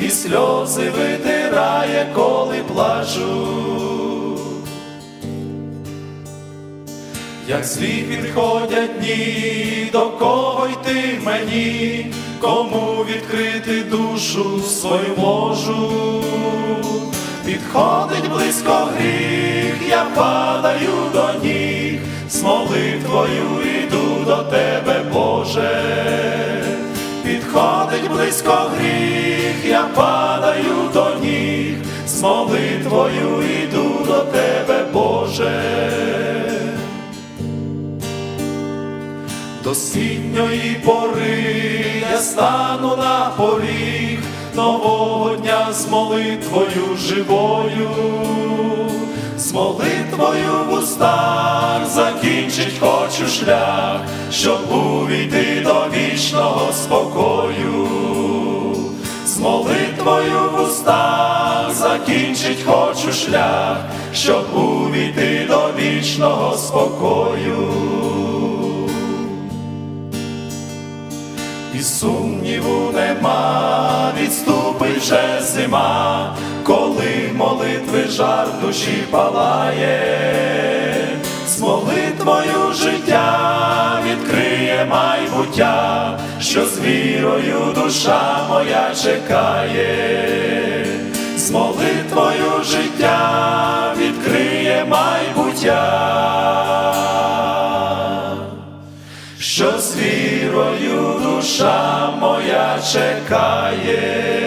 і сльози витирає, коли плачу. Як злі підходять дні, до кого йти мені, кому відкрити душу свою можу, підходить близько гріх, я падаю до ніг, з молитвою йду до тебе, Боже, підходить близько гріх, я падаю до ніг, з молитвою йду до тебе, Боже. До світньої пори я стану на поріг нового дня з молитвою живою, з молитвою в устах закінчить хочу шлях, щоб увійти молитвою в устах закінчить хочу шлях, щоб увійти до вічного спокою. І сумніву нема, відступить вже зима, коли молитви жар душі палає, з молитвою життя відкриє майбуття, що з вірою душа моя чекає, з молитвою життя відкриє майбуття що з вірою душа моя чекає.